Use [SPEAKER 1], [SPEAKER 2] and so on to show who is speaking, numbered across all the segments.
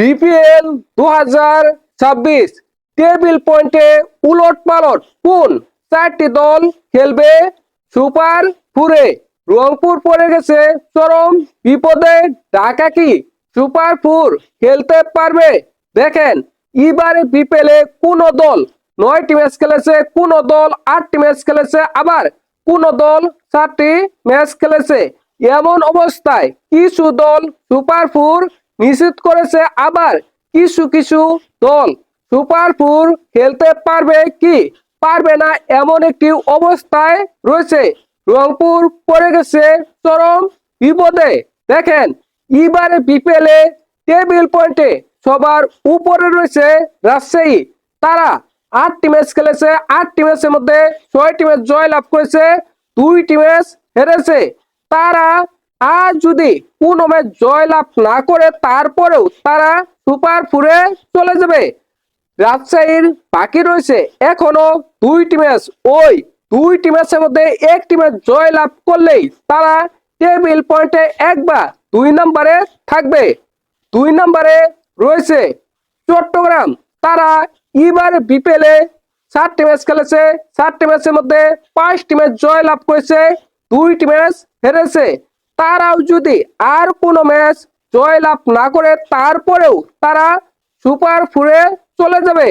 [SPEAKER 1] BPL দু হাজার ছাব্বিশ। টেবিল পয়েন্টে উলট পালট কোন চারটি দল খেলবে? সুপার ফুরে রংপুর পড়ে গেছে, চরম বিপদে। ঢাকা কি সুপার ফুর খেলতে পারবে? দেখেন, এবারে বিপিএলে কোন দল নয়টি ম্যাচ খেলেছে, কোন দল আটটি ম্যাচ খেলেছে, আবার কোন দল চারটি ম্যাচ খেলেছে। এমন অবস্থায় কিছু দল সুপার ফোর নিশ্চিত করেছে আবার কিছু কিছু দল। সুপার ফোর খেলতে পারবে কি পারবে না এমন একটি অবস্থায় রয়েছে। রংপুর পড়ে গেছে চরম বিপদে। দেখেন, এবারে বিপিএলে টেবিল পয়েন্টে সবার উপরে রয়েছে রাজশাহী। তারা আটটি ম্যাচ খেলেছে, আটটি ম্যাচের মধ্যে ছয়টি ম্যাচ জয় লাভ করেছে, দুইটি ম্যাচ হেরেছে। তারা আর যদি কোনো ম্যাচ জয় লাভ না করে তারপরেও তারা সুপার ফোরে চলে যাবে। রাজশাহীর বাকি রয়েছে এখনও দুইটি ম্যাচ ওই দুইটি ম্যাচের মধ্যে একটি ম্যাচ জয় লাভ করলেই তারা টেবিল পয়েন্টে এক বা দুই নম্বরে থাকবে। দুই নম্বরে রয়েছে চট্টগ্রাম। তারা এবার বিপিএলে চারটি ম্যাচ খেলেছে। চারটি ম্যাচের মধ্যে পাঁচটি ম্যাচ জয় লাভ করেছে। দুইটি ম্যাচ হেরেছে। তারাও যদি আর কোনো ম্যাচ জয় লাভ না করে তারপরেও তারা সুপার ফোরে চলে যাবে।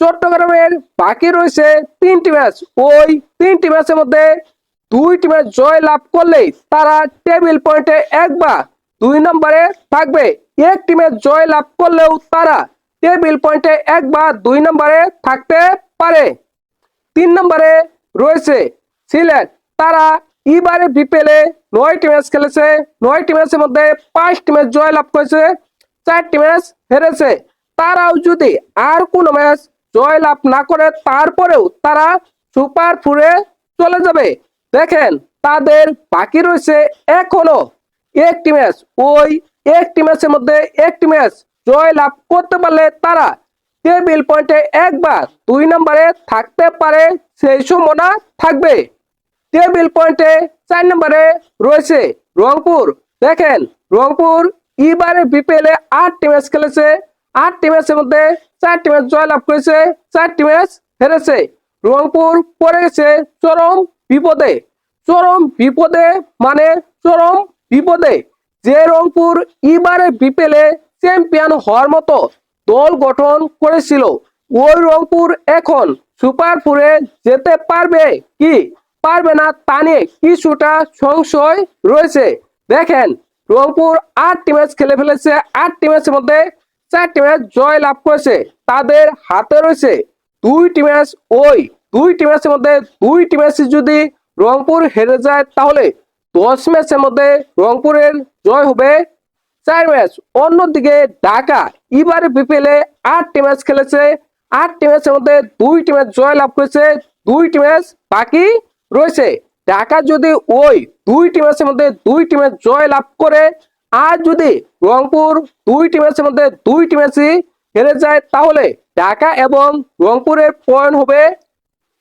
[SPEAKER 1] চট্টগ্রামের বাকি রয়েছে তিনটি ম্যাচ। ওই তিনটি ম্যাচের মধ্যে দুইটি ম্যাচ জয় লাভ করলেই তারা টেবিল পয়েন্টে এক বা দুই নম্বরে থাকবে। একটি ম্যাচ জয় লাভ করলেও তারা টেবিল পয়েন্টে এক বা দুই নম্বরে থাকতে পারে। তিন নম্বরে রয়েছে সিলেট। তারা এবারে বিপিএলে নয়টি ম্যাচ খেলেছে নয়টি ম্যাচের মধ্যে পাঁচটি ম্যাচ জয় লাভ করেছে চারটি ম্যাচ হেরেছে। তারাও যদি আর কোনো ম্যাচ জয় লাভ না করে, তারপরেও তারা সুপার ফোরে চলে যাবে। দেখেন, তাদের বাকি রয়েছে এখনও একটি ম্যাচ। ওই একটি ম্যাচের মধ্যে একটি ম্যাচ জয় লাভ করতে পারলে তারা টেবিল পয়েন্টে একবার দুই নম্বরে থাকতে পারে, সেই সম্ভাবনা থাকবে। টেবিল পয়েন্টে চার নম্বরে রয়েছে রংপুর। দেখেন, রংপুর এবারে বিপিএলে আটটি ম্যাচ খেলেছে। আটটি ম্যাচের মধ্যে চারটি ম্যাচ জয় লাভ করেছে চারটি ম্যাচ হেরেছে। রংপুর পড়ে গেছে চরম বিপদে। চরম বিপদে মানে চরম বিপদে। যে রংপুর এবারে বিপিএলে চ্যাম্পিয়ন হওয়ার মতো দল গঠন করেছিল, ওই রংপুর এখন সুপার ফোরে যেতে পারবে কি? পারবে না, তা নিয়ে কিছুটা সংশয় রয়েছে। দেখেন, রংপুর আটটি ম্যাচ খেলে ফেলেছে। আটটি ম্যাচের মধ্যে চারটি ম্যাচ জয় লাভ করেছে। তাদের হাতে রয়েছে দুইটি ম্যাচ ওই দুইটি ম্যাচের মধ্যে দুইটি ম্যাচ যদি রংপুর হেরে যায়, তাহলে দশ ম্যাচের মধ্যে রংপুরের জয় হবে। চার ম্যাচ, অন্যদিকে ঢাকা, এবারে বিপিএলে আটটি ম্যাচ খেলেছে। আটটি ম্যাচের মধ্যে দুইটি ম্যাচ জয় লাভ করেছে, দুইটি ম্যাচ বাকি রয়েছে। ঢাকা যদি ওই দুইটি ম্যাচের মধ্যে দুইটি ম্যাচ জয় লাভ করে, আর যদি রংপুর দুইটি ম্যাচের মধ্যে দুইটি ম্যাচই হেরে যায়, তাহলে ঢাকা এবং রংপুরের পয়েন্ট হবে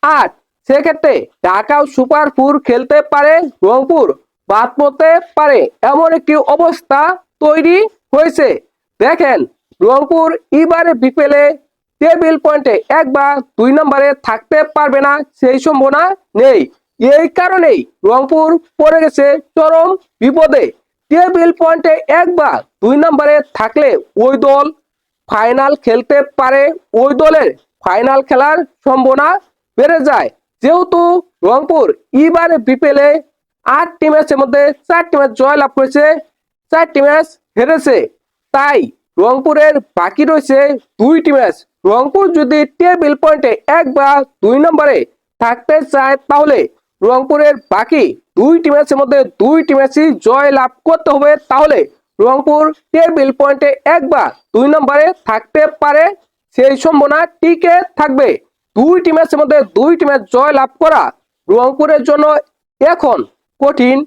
[SPEAKER 1] আট। সেক্ষেত্রে ঢাকাও সুপার ফোর খেলতে পারে, রংপুর বাদ পড়তে পারে। এমন একটি অবস্থা তৈরি হয়েছে। দেখেন, রংপুর এবারে বিপেলে টেবিল পয়েন্টে এক বা দুই নম্বরে থাকতে পারবে না, সেই সম্ভাবনা নেই। এই কারণেই রংপুর পড়ে গেছে চরম বিপদে। টেবিল পয়েন্টে এক বা দুই নম্বরে থাকলে ওই দল ফাইনাল খেলতে পারে। ওই দলের ফাইনাল খেলার সম্ভাবনা বেড়ে যায়। যেহেতু রংপুর এবারে বিপেলে আট টি ম্যাচের মধ্যে চারটি ম্যাচ জয় লাভ করেছে চারটি ম্যাচ হেরেছে। তাই রংপুরের বাকি রয়েছে দুইটি ম্যাচ রংপুর যদি টেবিল পয়েন্টে এক বা দুই নম্বরে থাকতে চায়, তাহলে রংপুরের বাকি দুইটি ম্যাচের মধ্যে দুইটি ম্যাচই জয় লাভ করতে হবে। তাহলে রংপুর টেবিল পয়েন্টে এক বা দুই নম্বরে থাকতে পারে। সেই সম্ভাবনা টিকে থাকবে। দুইটি ম্যাচের মধ্যে দুইটি ম্যাচ জয় লাভ করা রংপুরের জন্য এখন কঠিন,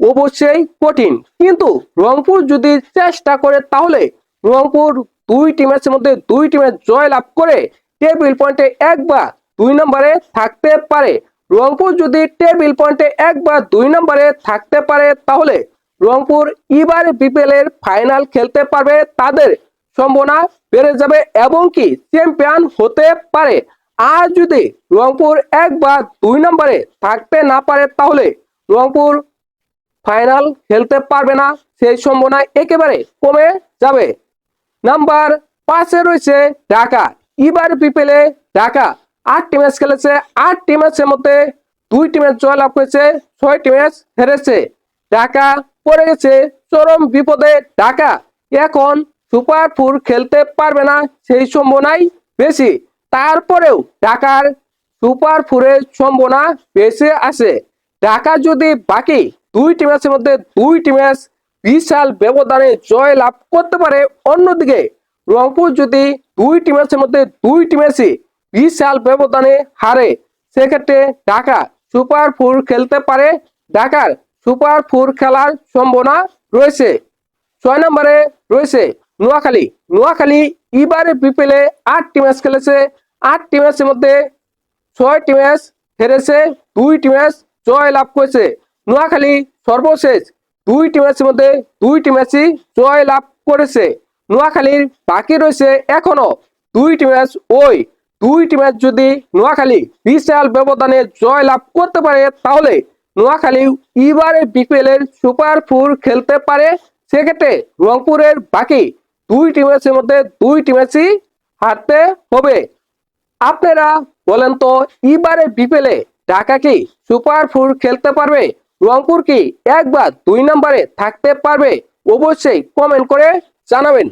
[SPEAKER 1] অবশ্যই কঠিন। কিন্তু রংপুর যদি চেষ্টা করে, তাহলে রংপুর দুইটি ম্যাচের মধ্যে দুইটি ম্যাচ জয় লাভ করে টেবিল পয়েন্টে এক বা দুই নম্বরে থাকতে পারে। রংপুর যদি টেবিল পয়েন্টে এক বা দুই নম্বরে থাকতে পারে, তাহলে রংপুর এবারে বিপিএল এর ফাইনাল খেলতে পারবে, তাদের সম্ভাবনা বেড়ে যাবে এবং কি চ্যাম্পিয়ন হতে পারে। আর যদি রংপুর এক বা দুই নম্বরে থাকতে না পারে, তাহলে রংপুর ফাইনাল খেলতে পারবে না, সেই সম্ভাবনা একেবারে কমে যাবে। নাম্বার পাঁচে রয়েছে ঢাকা। এবার বিপিএলে ঢাকা আটটি ম্যাচ খেলেছে আটটি ম্যাচের মধ্যে দুইটি ম্যাচ জয়লাভ করেছে ছয়টি ম্যাচ হেরেছে। ঢাকা পড়ে গেছে, চরম বিপদে ঢাকা। এখন সুপার ফোর খেলতে পারবে না, সেই সম্ভাবনাই বেশি। তারপরেও ঢাকার সুপার ফোরের সম্ভাবনা বেশি আছে। ঢাকা যদি বাকি দুইটি ম্যাচের মধ্যে দুইটি ম্যাচ বিশাল ব্যবধানে জয় লাভ করতে পারে, অন্যদিকে রংপুর যদি দুইটি ম্যাচের মধ্যে দুইটি ম্যাচই বিশাল ব্যবধানে হারে। সেক্ষেত্রে ঢাকা সুপার ফোর খেলতে পারে। ঢাকার সুপার ফোর খেলার সম্ভাবনা রয়েছে। ছয় নম্বরে রয়েছে নোয়াখালী। নোয়াখালী এবারে বিপিএলে আটটি ম্যাচ খেলেছে। আটটি ম্যাচের মধ্যে ছয়টি ম্যাচ হেরেছে, দুইটি ম্যাচ জয় লাভ করেছে। নোয়াখালী সর্বশেষ দুইটি ম্যাচের মধ্যে দুইটি ম্যাচই জয় লাভ করেছে। নোয়াখালীর বাকি রয়েছে এখনও দুইটি ম্যাচ ওই দুইটি ম্যাচ যদি নোয়াখালী বিশাল ব্যবধানে জয় লাভ করতে পারে, তাহলে নোয়াখালী এবারে বিপিএল এর সুপার ফোর খেলতে পারে। সেক্ষেত্রে রংপুরের বাকি দুইটি ম্যাচের মধ্যে দুইটি ম্যাচই হারতে হবে। আপনারা বলেন তো, এবারে বিপিএলে ঢাকা কি সুপার ফোর খেলতে পারবে? রংপুর কি এক বা দুই নম্বরে থাকতে পারবে? অবশ্যই কমেন্ট করে জানাবেন।